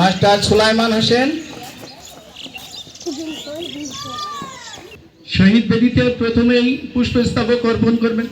Master Sulaiman Hossain. শহীদ বেদিতে প্রথমেই পুষ্পস্তবক অর্পণ করবেন।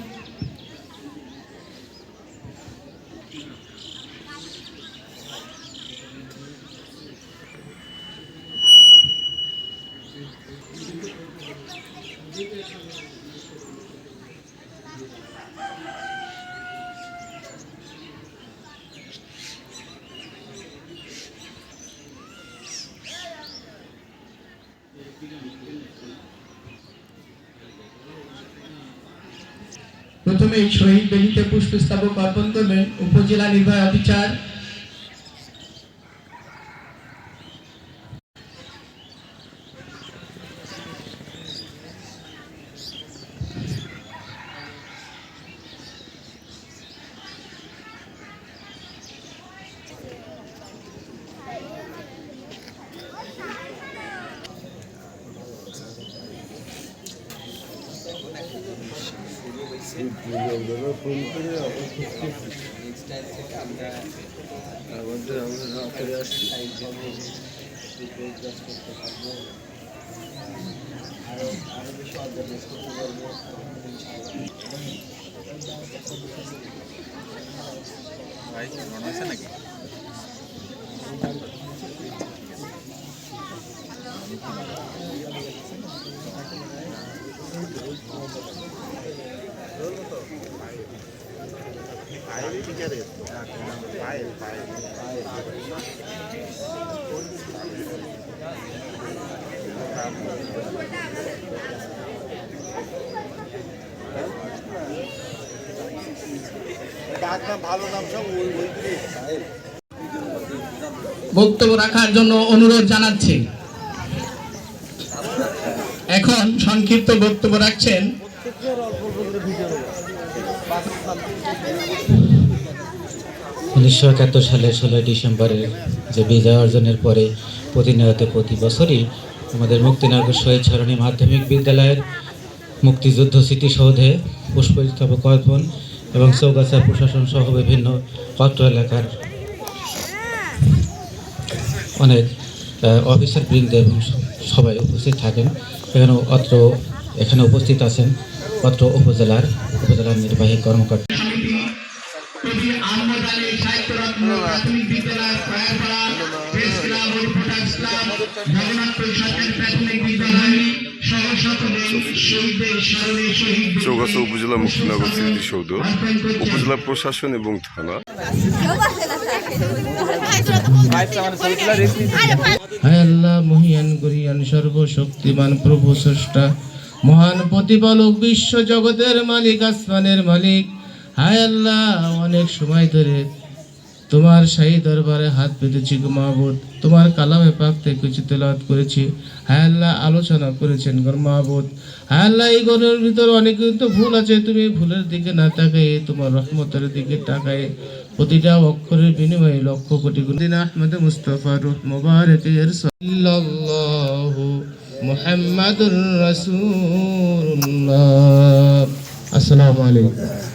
প্রথমেই শহীদ বেদিতে পুষ্পস্তবক অর্পণ করবেন উপজেলা নির্বাহী অফিসার আমাদের আমরা রাতে আসছি ভাই মনে আছে নাকি ভালো নাম সব ওই ওইগুলি বক্তব্য রাখার জন্য অনুরোধ জানাচ্ছি। এখন সংক্ষিপ্ত বক্তব্য রাখছেন উনিশশো একাত্তর সালের ষোলোই ডিসেম্বরের যে বিজয় অর্জনের পরে প্রতিনিয়ত প্রতি বছরই আমাদের মুক্তিনগর শহীদ সরণী মাধ্যমিক বিদ্যালয়ের মুক্তিযুদ্ধ স্মৃতিসৌধে পুষ্পস্তবক অর্পণ এবং চৌগাছা প্রশাসন সহ বিভিন্ন পত্র এলাকার অনেক অফিসার বৃন্দ এবং সবাই উপস্থিত থাকেন। এখানে অত্র, এখানে উপস্থিত আছেন অত্র উপজেলার উপজেলার নির্বাহী কর্মকর্তা। কবি আহমদ আলী সাহিত্যরত্ন প্রাথমিক বিদ্যালয় খয়ারপাড়া প্রেস ক্লাব ও রিপোর্টার্স ক্লাব জগন্নাথপুর সরকারি প্রাথমিক বিদ্যালয় সহ সকলে শহীদদের স্মরণে শহীদ চৌগাছা উপজেলা মুক্তিনগর স্মৃতিসৌধ উপজেলা প্রশাসন এবং থানা। হায় আল্লাহ মহিয়ান গরিয়ান সর্বশক্তিমান প্রভু স্রষ্টা মহান প্রতিপালক বিশ্ব জগতের মালিক আসমানের মালিক। হায় আল্লাহ, অনেক সময় ধরে তোমার শাহী দরবারে হাত পেতেছি গো মাহবুদ তোমার কালামে পাক থেকে কিছু তেলাওয়াত করেছি, হায় আল্লাহ, আলোচনা করেছেন গর মাহবুদ হায় আল্লাহ, এই গরের ভিতরে অনেক কিন্তু ভুল আছে। তুমি ভুলের দিকে না তাকাই তোমার রহমতের দিকে তাকাই প্রতিটা অক্ষরের বিনিময়ে লক্ষ কোটি গুণ। আহমদ মুস্তফা রুহ মুবারক সাল্লাল্লাহু মুহাম্মাদুর রাসূলুল্লাহ। আসসালামু আলাইকুম।